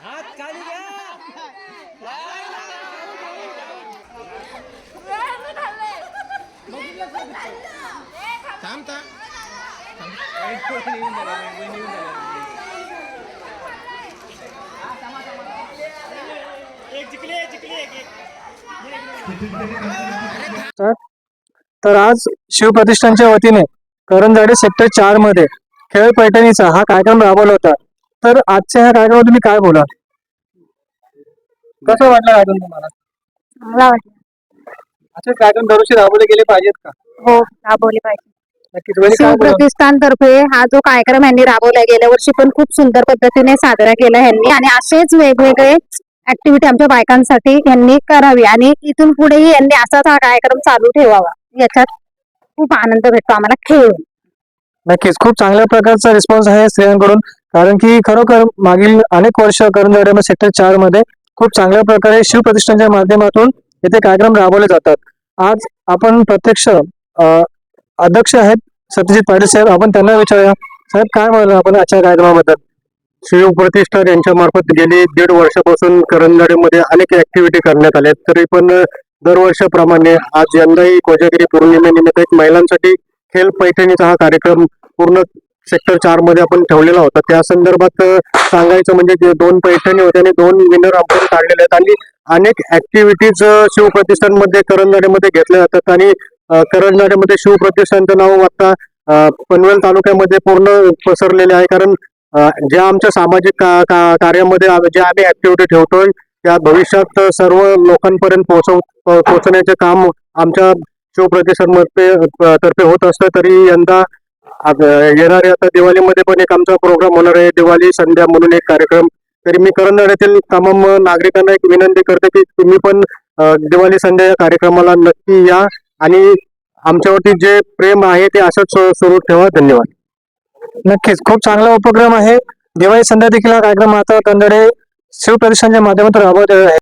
हात खाली घ्या थांब था एक जिंकली एक जिंकली एक एक तर तर आज शिवप्रतिष्ठानच्या वतीने करंजाडे सेक्टर चारमध्ये खेळ पैठणीचा हा कार्यक्रम राबवला होता. तर आजच्या ह्या कार्यक्रमात तुम्ही काय बोला कसं वाटलं कार्यक्रम तुम्हाला? असे कार्यक्रम दरवर्षी राबवले गेले पाहिजेत का? हो राबवली पाहिजे. म्हणजे शिवप्रतिष्ठान तर्फे हा जो कार्यक्रम यांनी राबवला गेल्या वर्षी पण खूप सुंदर पद्धतीने साजरा केला यांनी. आणि असेच वेगवेगळे ऍक्टिव्हिटी आमच्या बायकांसाठी यांनी करावी आणि इथून पुढेही यांनी असाच हा कार्यक्रम चालू ठेवावा. याच्यात खूप आनंद भेटतो आम्हाला खेळून नक्कीच. खूप चांगल्या प्रकारचा रिस्पॉन्स आहे स्त्रियांकडून. कारण की खरोखर मागील अनेक वर्ष करंजाडे सेक्टर चारमध्ये खूप चांगल्या प्रकारे शिवप्रतिष्ठानच्या माध्यमातून येथे कार्यक्रम राबवले जातात. आज आपण प्रत्यक्ष अध्यक्ष आहेत सत्यजित पाटील साहेब. आपण त्यांना विचारूया. साहेब काय म्हणाल आपण आजच्या कार्यक्रमाबद्दल? शिवप्रतिष्ठान यांच्या मार्फत गेली दीड वर्षापासून करंजाडीमध्ये अनेक ऍक्टिव्हिटी करण्यात आल्या तरी पण दरवर्षाप्रमाणे आज यंदाही कोजागिरी पौर्णिमेनिमित्त एक महिलांसाठी खेळ पैठणीचा हा कार्यक्रम पूर्ण सेक्टर चारमध्ये आपण ठेवलेला होता. त्या संदर्भात सांगायचं म्हणजे जे दोन पैठणी होते आणि दोन विनर आपण काढलेले आहेत आणि अनेक ऍक्टिव्हिटीज शिवप्रतिष्ठानमध्ये करंजाडीमध्ये घेतल्या जातात आणि अ, करंजाडीमध्ये शिवप्रतिष्ठानचं नाव आता पनवेल तालुक्यामध्ये पूर्ण पसरलेले आहे. कारण ज्या आमच्या सामाजिक का- का- कार्यामध्ये आम्ही- आम्ही ऍक्टिव्हिटी ठेवतोय त्या भविष्यात सर्व लोकांपर्यंत पोहोचव पोहोचण्याचे काम आमच्या शिवप्रतिष्ठानमध्ये तर्फे होत असतं. तरी यंदा अब- येणाऱ्या आता दिवाळीमध्ये पण एक आमचा प्रोग्राम होणार आहे. दिवाळी संध्या म्हणून एक कार्यक्रम. तरी मी करणाऱ्यातील तमाम नागरिकांना एक विनंती करते की तुम्ही पण दिवाळी संध्या या कार्यक्रमाला नक्की या. आणि आमच्यावरती जे प्रेम आहे ते असंच सु- सुरू ठेवा. धन्यवाद. नक्कीच. खूप चांगला उपक्रम आहे. दिवाळी संध्या देखील हा कार्यक्रम आता कंदडे शिवप्रतिष्ठानच्या माध्यमातून राबवत आहे.